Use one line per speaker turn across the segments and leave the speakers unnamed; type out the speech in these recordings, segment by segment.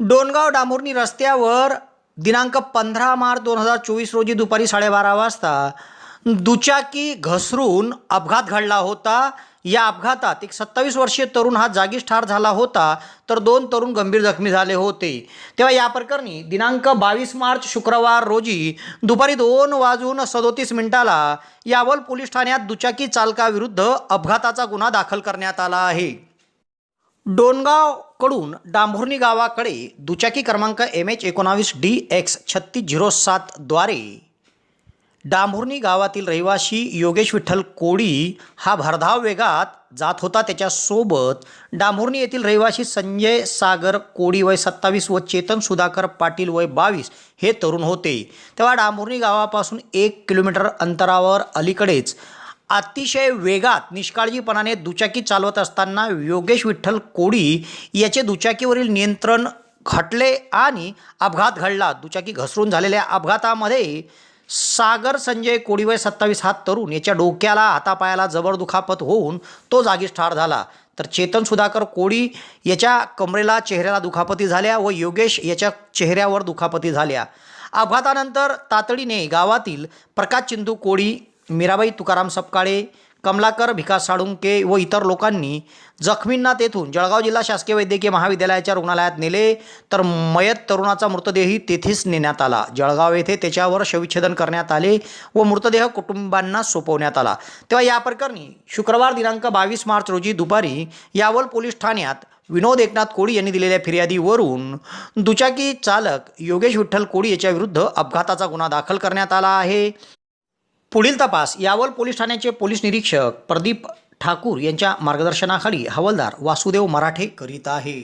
डोनगाव डांबुर्णी रस्त्यावर दिनांक पंधरा मार्च दोन हजार चोवीस रोजी दुपारी साडेबारा वाजता दुचाकी घसरून अपघात घडला होता. या अपघातात एक सत्तावीस वर्षीय तरुण हा जागीच ठार झाला होता तर दोन तरुण गंभीर जखमी झाले होते. तेव्हा या प्रकरणी दिनांक बावीस मार्च शुक्रवार रोजी दुपारी दोन वाजून सदोतीस मिनिटाला यावल पोलीस ठाण्यात दुचाकी चालकाविरुद्ध अपघाताचा गुन्हा दाखल करण्यात आला आहे. डोनगावकडून डांभुर्णी गावाकडे दुचाकी क्रमांक एम एच एकोणावीस डी एक्स छत्तीस झिरो सातद्वारे डांभुर्णी गावातील रहिवासी योगेश विठ्ठल कोळी हा भरधाव वेगात जात होता त्याच्यासोबत. डांभुर्णी येथील रहिवासी संजय सागर कोळी वय सत्तावीस व चेतन सुधाकर पाटील वय बावीस हे तरुण होते. तेव्हा डांभुर्णी गावापासून एक किलोमीटर अंतरावर अलीकडेच अतिशय वेगात निष्काळजीपणाने दुचाकी चालवत असताना योगेश विठ्ठल कोडी याचे दुचाकीवरील नियंत्रण घटले आणि अपघात घडला. दुचाकी घसरून झालेल्या अपघातामध्ये सागर संजय कोडीवय सत्तावीस हात तरुण याच्या डोक्याला हातापायाला जबर दुखापत होऊन तो जागीच ठार झाला. तर चेतन सुधाकर कोडी याच्या कमरेला चेहऱ्याला दुखापती झाल्या व योगेश याच्या चेहऱ्यावर दुखापती झाल्या. अपघातानंतर तातडीने गावातील प्रकाश चिंदू कोडी मीराबाई तुकाराम सपकाळे कमलाकर भिका साळुंके व इतर लोकांनी जखमींना तेथून जळगाव जिल्हा शासकीय वैद्यकीय महाविद्यालयाच्या रुग्णालयात नेले. तर मयत तरुणाचा मृतदेही तेथेच नेण्यात आला. जळगाव येथे त्याच्यावर शवविच्छेदन करण्यात आले व मृतदेह कुटुंबांना सोपवण्यात आला. तेव्हा या प्रकरणी शुक्रवार दिनांक बावीस मार्च रोजी दुपारी यावल पोलीस ठाण्यात विनोद एकनाथ कोळी यांनी दिलेल्या फिर्यादीवरून दुचाकी चालक योगेश विठ्ठल कोळी याच्याविरुद्ध अपघाताचा गुन्हा दाखल करण्यात आला आहे. पुढील तपास यावल पोलीस ठाण्याचे पोलीस निरीक्षक प्रदीप ठाकूर यांच्या मार्गदर्शनाखाली हवालदार वासुदेव मराठे करीत आहे.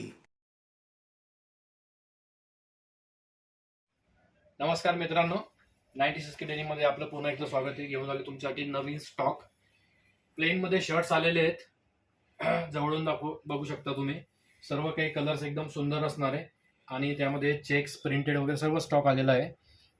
नमस्कार मित्रांनो. नाईन्टी सिक्स्टी डेनीमध्ये आपलं पुन्हा एकदा स्वागत आहे. घेऊन आले तुमच्यासाठी नवीन स्टॉक प्लेनमध्ये शर्ट्स आलेले आहेत. जवळून दाखवू बघू शकता तुम्ही. सर्व काही कलर्स एकदम सुंदर असणार आहे. आणि त्यामध्ये चेक्स प्रिंटेड वगैरे सर्व स्टॉक आलेला आहे.